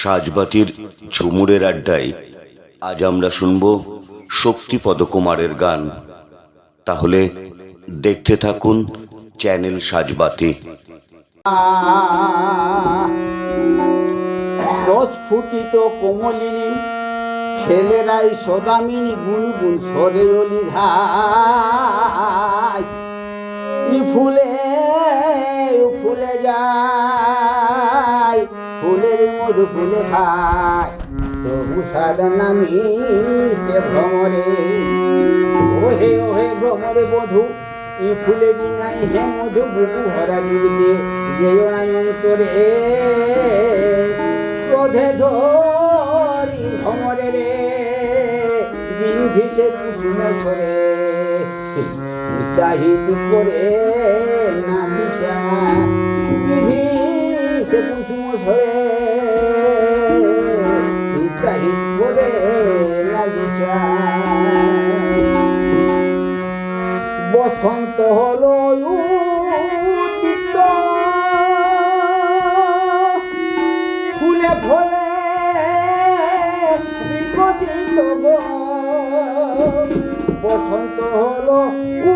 সাজবাতির ঝুমুরের আড্ডায় আজ আমরা শুনব শক্তিপদ কুমারের গান। তাহলে দেখতে থাকুন চ্যানেল সাজবাতি। দশ ফুটিত কোমলিনী ছেলেরাই সদামিনী গুনগুন সরে অলি ধাই ফুলে ফুলে যায়। মধু ফুলে খায় তবু সাদা নামি ভ্রমরে। ওহে ওহে ভ্রমরে বধু ই ফুলে নাই হে মধু বুকু ভরা দিতে যেও নাই অন্তরে। ক্রোধে ধরি ভ্রমরে রে কুসুম করে। করে না বিচা বিধিছে কুসুম সরে Oh.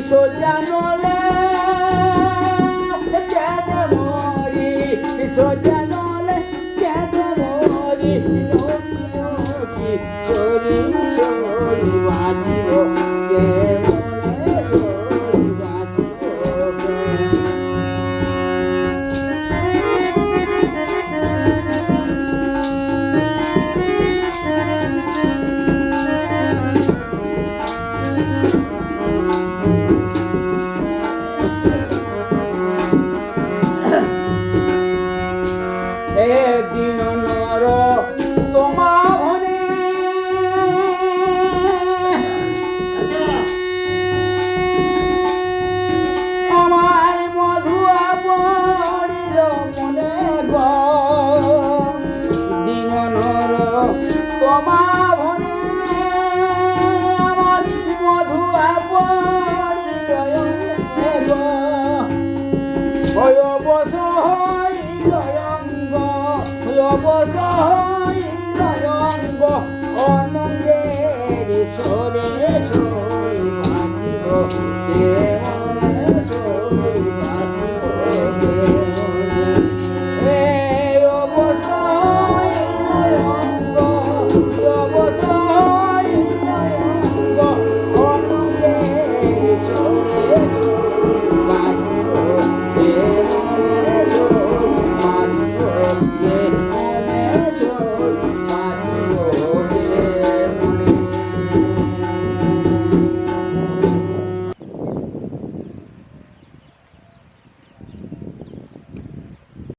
bisogna le e siete amori bisogna le siete amori in ogni minuti giorni giorni guardi you know.